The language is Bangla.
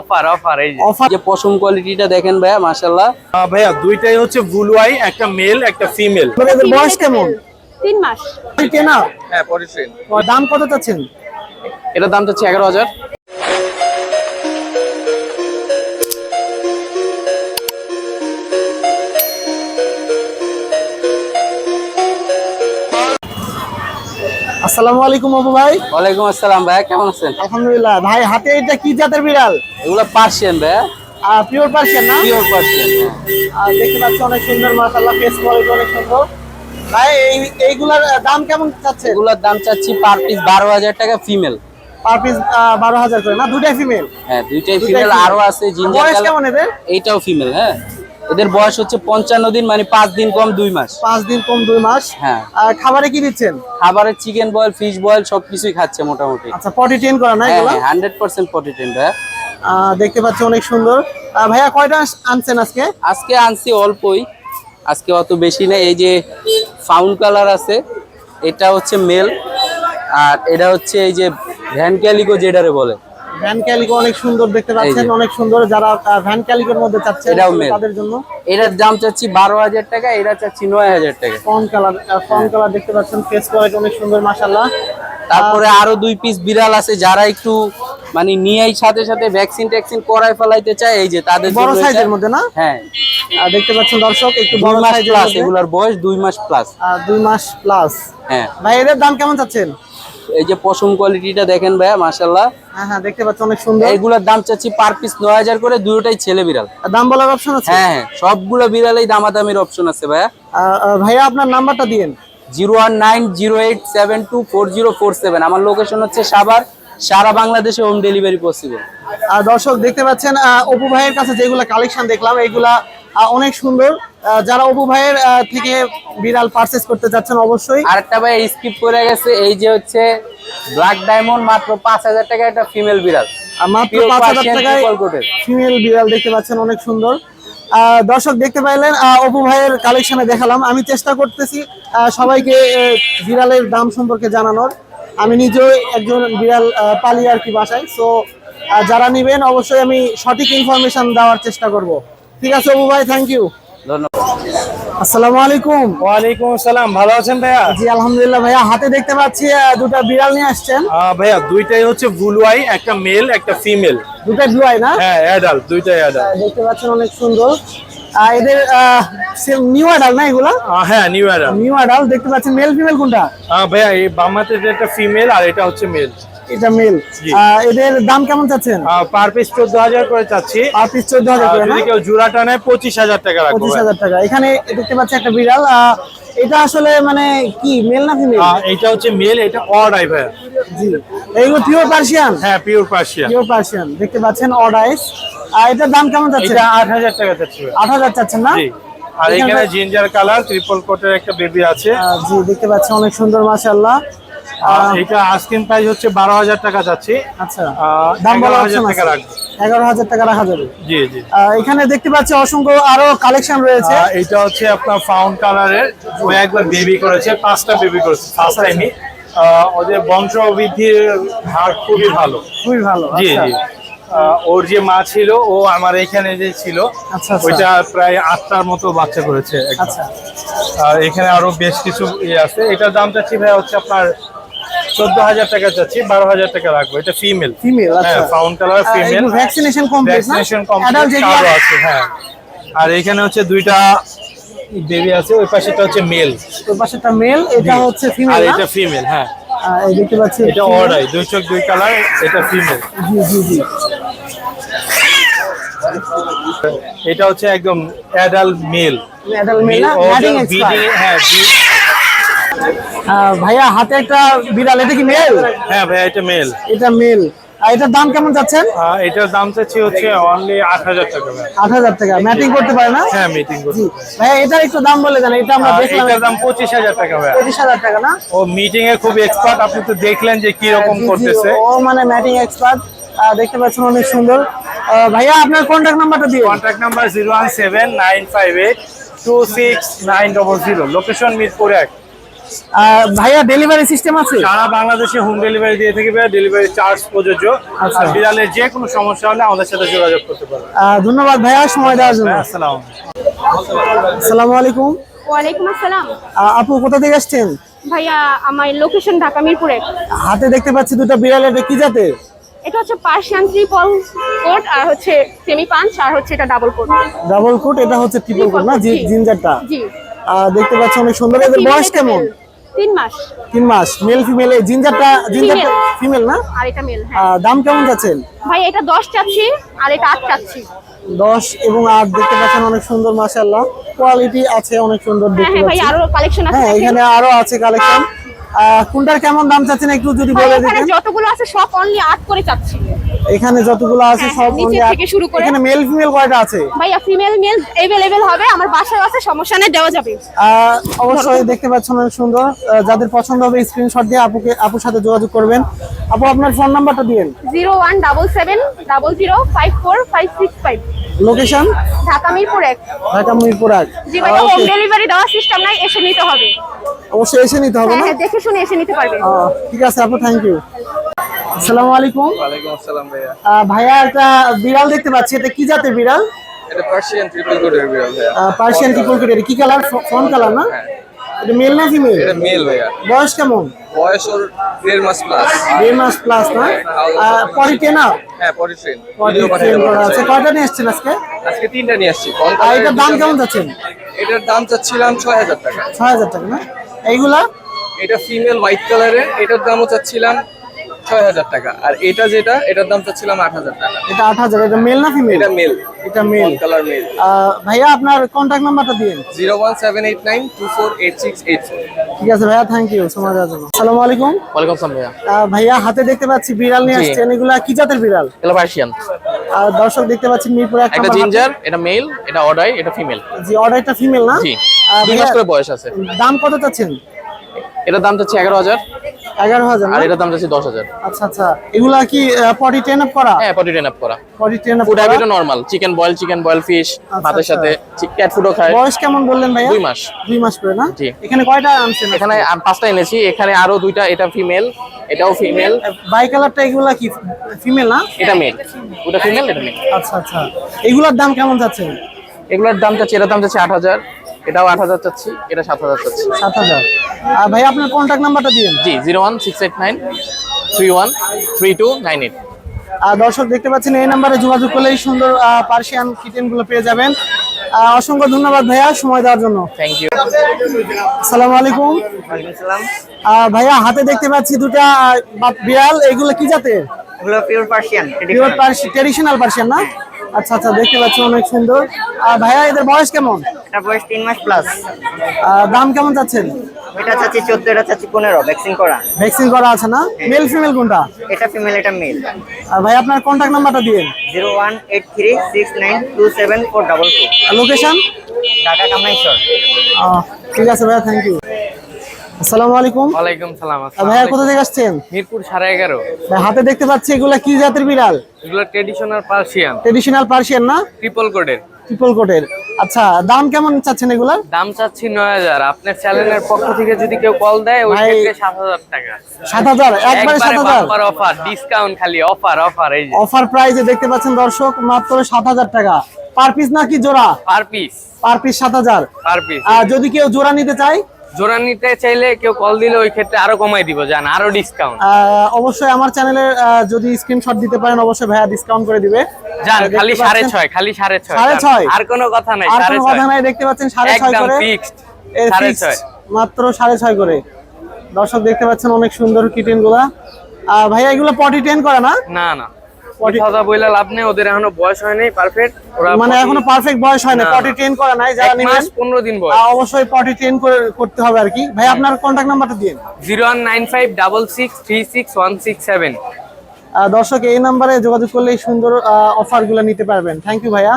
অফার অফার যে। পশম কোয়ালিটিটা দেখেন ভাইয়া মাশাআল্লাহ। ভাইয়া দুইটাই হচ্ছে ব্লু আই একটা মেল একটা ফিমেল কেমন? 3 দাম কত চাচ্ছেন? এটার দাম চাচ্ছি 11000 আসসালামু আলাইকুম আবু ভাই। ওয়ালাইকুম আসসালাম ভাইয়া কেমন আছেন? আলহামদুলিল্লাহ। ভাই হাতে এটা কি জাতের বিড়াল? এগুলো পার্সিয়ান আর পিওর পার্সিয়ান না? পিওর পার্সিয়ান আর দেখতে পাচ্ছি অনেক সুন্দর মাশাআল্লাহ ফেস কোয়ালিটি অনেক সুন্দর। ভাই এই এইগুলার দাম কেমন চাচ্ছে এগুলোর দাম চাচ্ছি পার পিস বারো হাজার টাকা ফিমেল পার পিস বারো হাজার করে না? দুটাই ফিমেল হ্যাঁ দুইটাই দুইটাই ফিমেল আরও আছে জিঞ্জার বয়স কেমন এদের? এইটাও ফিমেল হ্যাঁ। এদের বয়স হচ্ছে পঞ্চান্ন দিন মানে পাঁচ দিন কম দুই মাস। পাঁচ দিন কম দুই মাস। হ্যাঁ। আর খাবারে কি দিচ্ছেন? খাবারের চিকেন বয়েল ফিশ বয়েল সবকিছুই খাচ্ছে মোটামুটি। আচ্ছা পটি টেন করা না হ্যাঁ হান্ড্রেড পার্সেন্ট ভাইয়া। আহ, দেখতে পাচ্ছি অনেক সুন্দর। ভাইয়া কয়টা আনছেন আজকে? আজকে আনছি অল্পই। আজকে অত বেশি নেই। এই যে ফাউন কালার আছে এটা হচ্ছে মেল। আর এটা হচ্ছে এই যে ভ্যান ক্যালিকো যেটারে বলে। ভ্যান ক্যালিকো অনেক সুন্দর দেখতে পাচ্ছেন অনেক সুন্দর যারা ভ্যান ক্যালিকোর মধ্যে male। তাদের জন্য। এটার দাম চাচ্ছি বারো হাজার টাকা এটা চাচ্ছি নয় হাজার টাকা। ফন কালার ফন কালার দেখতে পাচ্ছেন ফেস কোয়ালিটি অনেক সুন্দর তারপরে আরও দুই পিস বিড়াল আছে যারা একটু মানে নিয়েই সাথে সাথে ভ্যাকসিন ট্যাকসিন করায় ফেলাইতে চায় এই যে তাদের বড় সাইজের মধ্যে না? হ্যাঁ। দেখতে পাচ্ছেন দর্শক একটু বড় সাইজের এগুলার বয়স দুই মাস প্লাস দুই মাস প্লাস হ্যাঁ। ভাই এদের দাম কেমন চাচ্ছেন? এই যে পশম কোয়ালিটিটা দেখেন ভাইয়া মাশাল্লাহ হ্যাঁ হ্যাঁ দেখতে পাচ্ছেন অনেক সুন্দর। এইগুলোর দাম চাচ্ছি পার পিস নয় হাজার করে দুটোটাই ছেলে বিড়াল। আর দাম বলার অপশন আছে? হ্যাঁ হ্যাঁ সবগুলো বিড়ালেই দামাদামির অপশন আছে ভাইয়া। ভাইয়া আপনার নাম্বারটা ফোর সেভেন। আমার লোকেশন হচ্ছে সাভার সারা বাংলাদেশে হোম ডেলিভারি পসিবল আর দর্শক দেখতে পাচ্ছেন অপু ভাইয়ের কাছে যেগুলো কালেকশন দেখলাম এগুলা আহ, অনেক সুন্দর। যারা অপু ভাইয়ের থেকে বিড়াল পারচেস করতে চাচ্ছেন অবশ্যই। আরেকটা ভাই স্কিপ করে গেছে এই যে হচ্ছে ব্ল্যাক ডায়মন্ড মাত্র পাঁচ হাজার টাকা একটা ফিমেল বিড়াল। মাত্র পাঁচ হাজার টাকায় ফিমেল বিড়াল দেখতে পাচ্ছেন অনেক সুন্দর। দর্শক দেখতে পাইলেন অপু ভাইয়ের কালেকশনে দেখালাম। আমি চেষ্টা করতেছি সবাইকে বিড়ালের দাম সম্পর্কে জানানোর। আমি নিজেও একজন বিড়াল পালি আর কি বাসায়। সো যারা নিবেন অবশ্যই আমি সঠিক ইনফরমেশন দেওয়ার চেষ্টা করব। ঠিক আছে অপু ভাই থ্যাংক ইউ আসসালামু আলাইকুম। ওয়ালাইকুম আসসালাম ভালো আছেন ভাইয়া? জি আলহামদুলিল্লাহ ভাইয়া হাতে দেখতে পাচ্ছি দুটো বিড়াল নিয়ে আসছেন। ভাইয়া দুইটাই হচ্ছে ব্লু আই একটা মেল একটা ফিমেল না? হ্যাঁ অ্যাডাল্ট দুইটাই অ্যাডাল্ট দেখতে পাচ্ছেন অনেক সুন্দর। এদের নিউ আডাল না এগুলা? হ্যাঁ নিউ নিউ দেখতে পাচ্ছেন মেল ফিমেল কোনটা? ভাইয়া এই বামাতে একটা ফিমেল আর এটা হচ্ছে মেল এটা মেল। এদের দাম কেমন চাচ্ছেন? পার পিস চোদ্দ হাজার করে চাচ্ছি। পার পিস চোদ্দ হাজার আর করে যদি কেউ জোড়াটা নেয় পঁচিশ হাজার টাকা রাখব। হাজার টাকা। এখানে দেখতে পাচ্ছি একটা বিড়াল। এটা আসলে মানে কি মেল না ফিমেল? এটা হচ্ছে মেল এটা অড আই ভাইয়া। জি। এইগুলো পিওর পার্সিয়ান হ্যাঁ পিওর পার্সিয়ান পিওর পার্সিয়ান দেখতে পাচ্ছেন অড আইস এটার দাম কেমন যাচ্ছে এটা আট হাজার টাকা চাচ্ছি ভাইয়া। আট হাজার চাচ্ছেন না? জি। আর এখানে জিঞ্জার কালার ট্রিপল কোটের একটা বেবি আছে। জি দেখতে পাচ্ছি অনেক সুন্দর মাশাআল্লাহ। আর এটা আস্কিং প্রাইস হচ্ছে বারো হাজার টাকা যাচ্ছে। আচ্ছা। দাম বলা 11,000 অপশন টাকা রাখব। এগারো হাজার টাকা রাখা যাবে। জি জি। এখানে দেখতে পাচ্ছি অসংখ্য আরও কালেকশন রয়েছে। এটা হচ্ছে আপনার ফাউন্ড কালারের ও একবার বেবি করেছে পাঁচটা বেবি করেছে ফার্স্ট টাইমই ওদের বংশ বৃদ্ধির হার খুবই ভালো। খুবই ভালো জি আচ্ছা। জি। ওর যে মা ছিল ও আমার এখানে যে ছিল আচ্ছা, আচ্ছা। ওইটা প্রায় আটটার মতো বাচ্চা করেছে আচ্ছা। আর এখানে আরও বেশ কিছু ইয়ে আছে। এটার দামটা ভাই হচ্ছে আপনার চোদ্দ হাজার টাকা চাচ্ছি বারো হাজার টাকা রাখব। এটা ফিমেল ফিমেল হ্যাঁ fawn colour female vaccination complete vaccination complete আছে। হ্যাঁ। আর এখানে হচ্ছে দুইটা বেবি আছে ওই পাশেটা হচ্ছে মেল ওই পাশেটা মেল এটা হচ্ছে ফিমেল না? এটা ফিমেল হ্যাঁ। এই দেখতে পাচ্ছি এটা। অর্ডাই দুই চোখ দুই কালার এটা ফিমেল জি জি জি। এটা হচ্ছে একদম অ্যাডাল্ট মেল অ্যাডাল্ট মেল হ্যাঁ ভাইয়া হাতে একটা বিড়াল এটা কি মেল হ্যাঁ ভাইয়া এটা মেল এটা মেল আর এটার দাম কেমন যাচ্ছেন এটার দাম চাচ্ছি হচ্ছে অনলি আট হাজার টাকা আট হাজার টাকা। ম্যাটিং করতে পারে না? হ্যাঁ মিটিং করতে জি। ভাইয়া এটার একটু দাম বলে দেন এটা আমরা দেখলাম। এটার দাম পঁচিশ হাজার টাকা ভাই পঁচিশ হাজার টাকা না? ও মিটিং এ খুব এক্সপার্ট আপনি তো দেখলেন যে কি রকম জি, করতেছে। ও মানে ম্যাটিং এক্সপার্ট দেখতে পাচ্ছেন অনেক সুন্দর। ভাইয়া আপনার কন্ট্যাক্ট নাম্বারটা দিয়ে contact number zero one seven nine five eight two six nine double zero location Mirpur এক। ভাইয়া ডেলিভারি সিস্টেম আছে? সারা বাংলাদেশে হোম ডেলিভারি দিয়ে থাকি ভাইয়া ডেলিভারি চার্জ প্রযোজ্য। আচ্ছা। আর বিড়ালের যে কোনো সমস্যা হলে আমাদের সাথে যোগাযোগ করতে পারবেন। ধন্যবাদ ভাইয়া সময় দেওয়ার জন্য। আসসালাম আসসালামু আলাইকুম। ওয়ালাইকুম আসসালাম। আপু কোথা থেকে আসছেন? ভাইয়া আমার লোকেশন ঢাকা মিরপুরে। হাতে দেখতে পাচ্ছি দুটো বিড়াল এটা কি জাতের? এটা হচ্ছে পার্সিয়ান ট্রিপল কোট আর হচ্ছে সেমি পাঞ্চ আর হচ্ছে এটা ডাবল কোট ডাবল কোট এটা হচ্ছে ট্রিপল কোট না? জি জি। জিঞ্জারটা জি। দেখতে পাচ্ছি অনেক সুন্দর। এদের বয়স কেমন? তিন মাস। তিন মাস। মেল ফিমেল এই জিঞ্জারটা জিঞ্জারটা ফিমেল না? আর এটা মেল হ্যাঁ। দাম কেমন যাচ্ছেন ভাই এটা দশ চাচ্ছি আর এটা চাচ্ছি। দশ এবং আট দেখতে পাচ্ছেন অনেক সুন্দর কোয়ালিটি আছে অনেক সুন্দর হ্যাঁ দেখতে হ্যাঁ ভাই আরও কালেকশন আছে হ্যাঁ এখানে আরও আছে কালেকশন কোনটার কেমন দাম চাচ্ছেন একটু যদি বলে দিতেন যতগুলো আছে সব অনলি আট করে চাচ্ছি। এখানে যতগুলো আছে হ্যাঁ, সব নিচে থেকে শুরু করে। এখানে মেল ফিমেল কয়টা আছে? ভাইয়া ফিমেল মেল এভেলেবেল হবে আমার বাসায় আছে সমস্যা নেই দেওয়া যাবে। অবশ্যই দেখতে পাচ্ছেন অনেক সুন্দর। যাদের পছন্দ হবে স্ক্রিনশট দিয়ে আপুকে আপুর সাথে যোগাযোগ করবেন। আপু আপনার ফোন নাম্বারটা six five. Location Dhaka Mirpur এক। ঢাকা মিরপুর এক। জি ভাইয়া হোম ডেলিভারি দেওয়ার সিস্টেম নাই এসে নিতে হবে। অবশ্যই এসে নিতে হবে হ্যাঁ না? হ্যাঁ দেখে শুনে এসে নিতে পারবে। ঠিক আছে আপু থ্যাংক ইউ আসসালামু আলাইকুম। ওয়ালাইকুম আসসালাম ভাইয়া। ভাইয়া একটা বিড়াল দেখতে পাচ্ছি। এটা কি জাতের বিড়াল? এটা পার্সিয়ান ট্রিপল কোটের বিড়াল ভাইয়া। পার্সিয়ান ট্রিপল কোট এটা কি কালার ফোন কালার না? এটা মেল না ফিমেল এটা মেল ভাইয়া। বয়স কেমন? বয়স ওর দেড় মাস প্লাস দেড় মাস প্লাস না? পরি আপ হ্যাঁ পরে ট্রেন ট্রেন আছে। কয়টা নিয়ে এসছেন আজকে? আজকে তিনটা নিয়ে আসছি আর এটার দাম কেমন যাচ্ছেন এটার দাম চাচ্ছিলাম ছয় হাজার টাকা। ছয় হাজার টাকা না? এইগুলা? এটা ফিমেল হোয়াইট কালারের এটার দামও চাচ্ছিলাম ছয় হাজার টাকা। আর এটা যেটা এটার দাম চাচ্ছিলাম আট হাজার টাকা। এটা আট হাজার এটা মেল না ফিমেল এটা মেল এটা মেল কালার মেল ভাইয়া আপনার কন্ট্যাক্ট নাম্বারটা দিন zero one seven eight nine two four eight six eight four ঠিক আছে ভাইয়া থ্যাংক ইউ সময় দেওয়ার জন্য। আসসালামু আলাইকুম। ওয়ালাইকুম আসসালাম ভাইয়া। ভাইয়া হাতে দেখতে পাচ্ছি বিড়াল নিয়ে। আসছেন। এগুলা কি জাতের বিড়াল? এগুলো পার্সিয়ান। আর দর্শক দেখতে পাচ্ছি মিরপুর এক একটা জিঞ্জার এটা মেল এটা অর্ডাই এটা ফিমেল। জি অর্ডারটা ফিমেল না? জি। দুই মাস করে বয়স আছে। দাম কত চাচ্ছেন? এটার দাম চাচ্ছি এগারো হাজার। এগারো হাজার আর দাম চাচ্ছি দশ হাজার। আচ্ছা আচ্ছা। এগুলা কি পটি টেন আপ করা? হ্যাঁ পটি টেন আপ করা। Potty train up food হ্যাবিটও normal chicken boil chicken boil fish ভাতের। সাথে ক্যাট ফুডও খায়। বয়স কেমন বললেন ভাইয়া? দুই মাস। দুই মাস করে না? জি। এখানে কয়টা আনছেন এখানে পাঁচটা এনেছি। এখানে আরও দুইটা এটা ফিমেল এটাও ফিমেল বাই কালারটা এগুলা কি ফিমেল না? এটা মেল ওটা ফিমেল এটা মেল আচ্ছা আচ্ছা। এগুলার দাম কেমন যাচ্ছে? এগুলোর দাম চাচ্ছি এটার দাম যাচ্ছে আট হাজার। এটাও আট হাজার চাচ্ছি এটা সাত হাজার চাচ্ছি। সাত হাজার। আর ভাই আপনার কন্ট্যাক্ট নাম্বারটা দিন। জি zero one six eight nine three one three two nine eight. আর দর্শক দেখতে পাচ্ছেন এই নাম্বারে যোগাযোগ করলে এই সুন্দর পার্সিয়ান কিটেনগুলো পেয়ে যাবেন। অসংখ্য ধন্যবাদ ভাইয়া সময় দেওয়ার জন্য। থ্যাংক ইউ আসসালামু আলাইকুম। ভাইয়া হাতে দেখতে পাচ্ছি দুটা বিড়াল এগুলো কি জাতের? এগুলো pure Persian pure traditional Persian না? আচ্ছা আচ্ছা দেখতে পাচ্ছি অনেক সুন্দর। আর ভাইয়া এদের বয়স কেমন? এটা বয়স তিন মাস প্লাস আহ, দাম কেমন চাচ্ছেন? এটা চাচ্ছি চোদ্দ এটা চাচ্ছি পনেরো ভ্যাকসিন করা। ভ্যাকসিন করা আছে না? মেল ফিমেল কোনটা? এটা ফিমেল এটা মেল আর ভাই আপনার কন্ট্যাক্ট নাম্বারটা দিন। Zero one eight three six nine two seven four double four. Location Dhaka Kamraishwar ঠিক আছে ভাইয়া থ্যাংক ইউ আসসালামু আলাইকুম। ওয়ালাইকুম সালাম ভাইয়া কোথা থেকে আসছেন? মিরপুর সাড়ে এগারো। হাতে দেখতে পাচ্ছি এগুলা কি জাতের বিড়াল? এগুলো ট্রেডিশনাল পার্সিয়ান ট্রেডিশনাল পার্সিয়ান না? ট্রিপল কোডের ট্রিপল কোটের আচ্ছা দাম কেমন চাচ্ছেন এগুলার দাম চাচ্ছি নয় হাজার। আপনার চ্যানেলের পক্ষ থেকে যদি কেউ কল দেয় ওই ক্ষেত্রে সাত হাজার টাকা। সাত হাজার? একবারে সাত হাজার? অফার অফার ডিসকাউন্ট খালি অফার অফার এই যে। অফার প্রাইসে দেখতে পাচ্ছেন দর্শক মাত্র সাত হাজার টাকা। পার পিস নাকি জোড়া? Per piece. পার পিস সাত হাজার। Per piece. আর যদি কেউ জোড়া নিতে চায়? জোড়া নিতে চাইলে কেউ কল দিলে ওই ক্ষেত্রে আরও কমাই দিব জান আরও ডিসকাউন্ট অবশ্যই আমার চ্যানেলে যদি স্ক্রিনশট দিতে পারেন অবশ্যই ভাইয়া ডিসকাউন্ট করে দিবে। জান খালি 6.5 খালি 6.5 আর কোনো কথা নাই আর কোনো কথা নাই দেখতে পাচ্ছেন 6.5 করে? একদম ফিক্সড 6.5 মাত্র 6.5 করে। দর্শক দেখতে পাচ্ছেন অনেক সুন্দর কিটেনগুলা আর ভাই এগুলো পটি টেন করে না? না না। পটি কথা বইলা লাভ নেই ওদের এখনও বয়স হয়নি পারফেক্ট ওরা মানে এখনও পারফেক্ট বয়স হয় না পটি টেন করে নাই যারা নেবেন 15 দিন বয়স। অবশ্যই পটি টেন করে করতে হবে আর কি। ভাই হ্যাঁ। আপনার কন্টাক্ট নাম্বারটা দিন। 01956636167 দর্শক এই নাম্বারে যোগাযোগ করলে সুন্দর অফারগুলো নিতে পারবেন। থ্যাংক ইউ ভাইয়া।